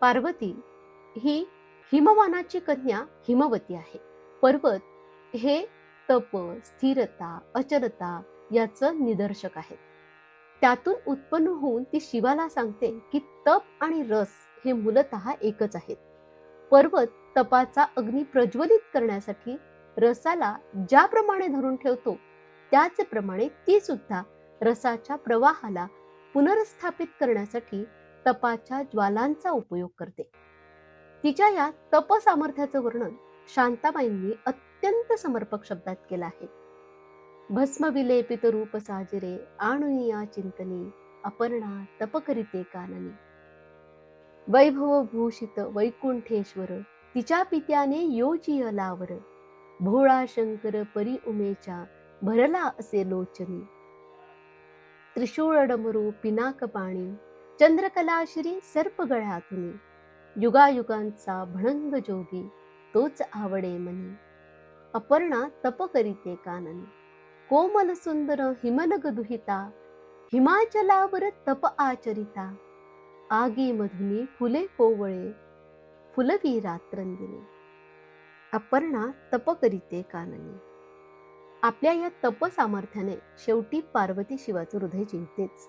पार्वती ही हिमवानाची कन्या हिमवती आहे. पर्वत हे तप स्थिरता अचलता याचं निदर्शक आहे. त्यातून उत्पन्न होऊन ती शिवाला सांगते की तप आणि रस हे मूलत एकच आहेत. पर्वत तपाचा अग्नी प्रज्वलित करण्यासाठी रसाला ज्याप्रमाणे धरून ठेवतो त्याचप्रमाणे ती सुद्धा रसाच्या प्रवाहाला पुनर्स्थापित करण्यासाठी तपाच्या ज्वालांचा उपयोग करते. तिच्या या तप सामर्थ्याचं वर्णन शांताबाईंनी अत्यंत समर्पक शब्दात केलं आहे. भस्म विलेपित रूप साजिरे आणुनिया चिंतनी अपर्णा तप करीते काननी. वैभव भूषित वैकुंठेश्वर तिच्या पित्याने योजिय लावर भोळा शंकर परी उमेच्या भरला असे लोचनी. त्रिशूळ डमरू पिनाक पाणी चंद्रकला श्री युगायुगांचा भणंग जोगी तोच आवडे मनी. अपर्णा तप करीते कानन. कोमल सुंदर हिमनग दुहिता हिमाचलावर तप आचरिता. आगी मधुनी फुले कोवळे फुलवी रात्रंदिनी अपर्णा तप करीते काननी. आपल्या या तप सामर्थ्याने शेवटी पार्वती शिवाचं हृदय जिंकतेच.